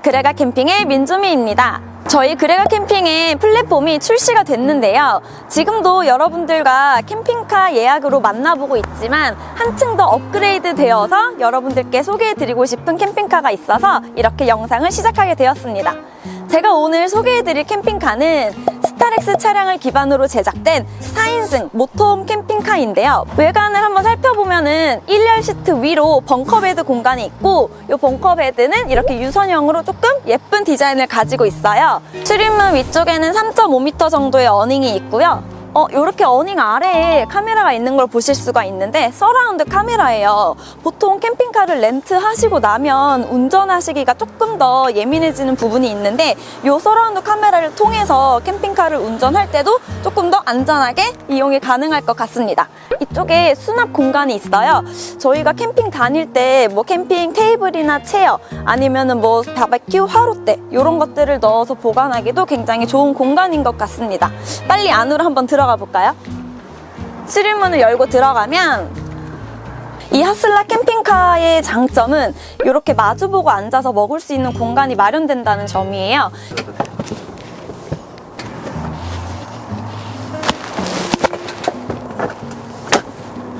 그레가 캠핑의 민주미입니다. 저희 그레가 캠핑의 플랫폼이 출시가 됐는데요. 지금도 여러분들과 캠핑카 예약으로 만나보고 있지만 한층 더 업그레이드 되어서 여러분들께 소개해드리고 싶은 캠핑카가 있어서 이렇게 영상을 시작하게 되었습니다. 제가 오늘 소개해드릴 캠핑카는 스타렉스 차량을 기반으로 제작된 4인승 모터홈 캠핑카인데요. 외관을 한번 살펴보면 은 1열 시트 위로 벙커베드 공간이 있고 이 벙커베드는 이렇게 유선형으로 조금 예쁜 디자인을 가지고 있어요. 출입문 위쪽에는 3.5m 정도의 어닝이 있고요. 어, 이렇게 어닝 아래에 카메라가 있는 걸 보실 수가 있는데 서라운드 카메라예요. 보통 캠핑카를 렌트하시고 나면 운전하시기가 조금 더 예민해지는 부분이 있는데 이 서라운드 카메라를 통해서 캠핑카를 운전할 때도 조금 더 안전하게 이용이 가능할 것 같습니다. 이쪽에 수납 공간이 있어요. 저희가 캠핑 다닐 때 뭐 캠핑 테이블이나 체어 아니면은 뭐 바베큐 화롯대 이런 것들을 넣어서 보관하기도 굉장히 좋은 공간인 것 같습니다. 빨리 안으로 한번 들어 가 볼까요? 출입문을 열고 들어가면 이 하슬라 캠핑카의 장점은 이렇게 마주보고 앉아서 먹을 수 있는 공간이 마련된다는 점이에요.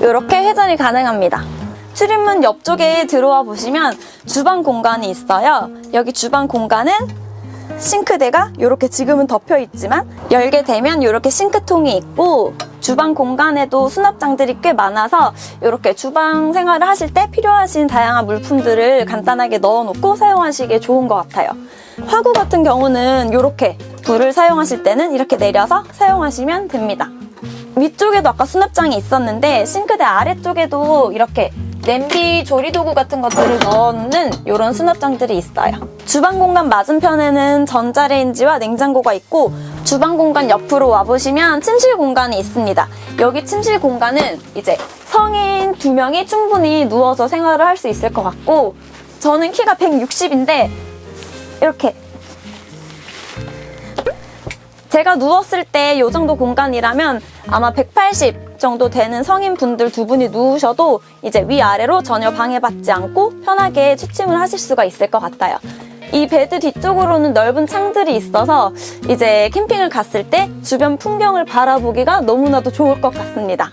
이렇게 회전이 가능합니다. 출입문 옆쪽에 들어와 보시면 주방 공간이 있어요. 여기 주방 공간은 싱크대가 이렇게 지금은 덮여 있지만 열게 되면 이렇게 싱크통이 있고 주방 공간에도 수납장들이 꽤 많아서 이렇게 주방 생활을 하실 때 필요하신 다양한 물품들을 간단하게 넣어놓고 사용하시기에 좋은 것 같아요. 화구 같은 경우는 이렇게 불을 사용하실 때는 이렇게 내려서 사용하시면 됩니다. 위쪽에도 아까 수납장이 있었는데 싱크대 아래쪽에도 이렇게 냄비 조리도구 같은 것들을 넣는 이런 수납장들이 있어요. 주방 공간 맞은편에는 전자레인지와 냉장고가 있고 주방 공간 옆으로 와보시면 침실 공간이 있습니다. 여기 침실 공간은 이제 성인 두 명이 충분히 누워서 생활을 할 수 있을 것 같고 저는 키가 160인데 이렇게 제가 누웠을 때 이 정도 공간이라면 아마 180 정도 되는 성인 분들 두 분이 누우셔도 이제 위아래로 전혀 방해받지 않고 편하게 취침을 하실 수가 있을 것 같아요. 이 베드 뒤쪽으로는 넓은 창들이 있어서 이제 캠핑을 갔을 때 주변 풍경을 바라보기가 너무나도 좋을 것 같습니다.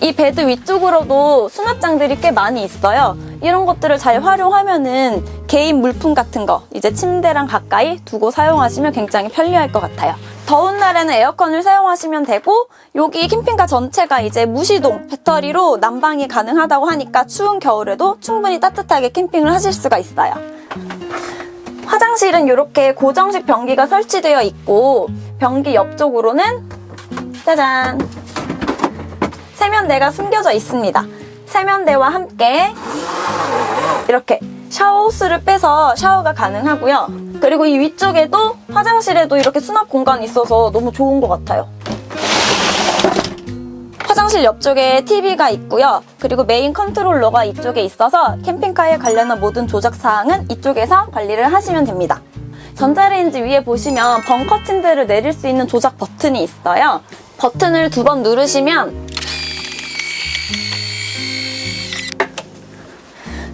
이 베드 위쪽으로도 수납장들이 꽤 많이 있어요. 이런 것들을 잘 활용하면은 개인 물품 같은 거 이제 침대랑 가까이 두고 사용하시면 굉장히 편리할 것 같아요. 더운 날에는 에어컨을 사용하시면 되고 여기 캠핑카 전체가 이제 무시동 배터리로 난방이 가능하다고 하니까 추운 겨울에도 충분히 따뜻하게 캠핑을 하실 수가 있어요. 화장실은 이렇게 고정식 변기가 설치되어 있고 변기 옆쪽으로는 짜잔 세면대가 숨겨져 있습니다. 세면대와 함께 이렇게 샤워 호스를 빼서 샤워가 가능하고요. 그리고 이 위쪽에도 화장실에도 이렇게 수납 공간이 있어서 너무 좋은 것 같아요. 화장실 옆쪽에 TV가 있고요. 그리고 메인 컨트롤러가 이쪽에 있어서 캠핑카에 관련한 모든 조작 사항은 이쪽에서 관리를 하시면 됩니다. 전자레인지 위에 보시면 벙커 침대를 내릴 수 있는 조작 버튼이 있어요. 버튼을 두 번 누르시면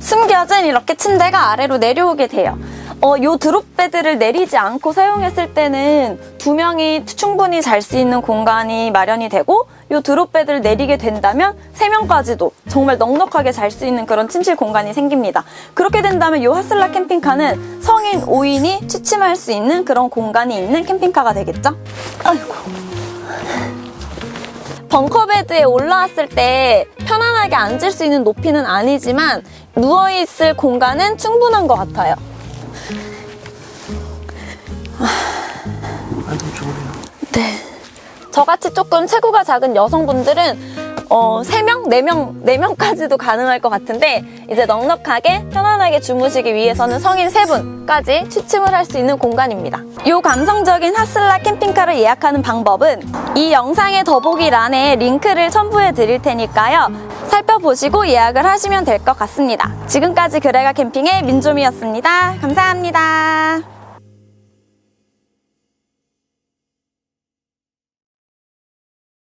숨겨진 이렇게 침대가 아래로 내려오게 돼요. 어, 요 드롭베드를 내리지 않고 사용했을 때는 두 명이 충분히 잘 수 있는 공간이 마련이 되고 요 드롭베드를 내리게 된다면 세 명까지도 정말 넉넉하게 잘 수 있는 그런 침실 공간이 생깁니다. 그렇게 된다면 요 하슬라 캠핑카는 성인 5인이 취침할 수 있는 그런 공간이 있는 캠핑카가 되겠죠? 아이고. 벙커베드에 올라왔을 때 편안하게 앉을 수 있는 높이는 아니지만 누워있을 공간은 충분한 것 같아요. 좋으네요. 네. 저같이 조금 체구가 작은 여성분들은 어, 3명, 4명, 4명까지도 가능할 것 같은데 이제 넉넉하게 편안하게 주무시기 위해서는 성인 3분까지 취침을 할 수 있는 공간입니다. 이 감성적인 하슬라 캠핑카를 예약하는 방법은 이 영상의 더보기란에 링크를 첨부해 드릴 테니까요. 살펴보시고 예약을 하시면 될 것 같습니다. 지금까지 그레가 캠핑의 민조미였습니다. 감사합니다.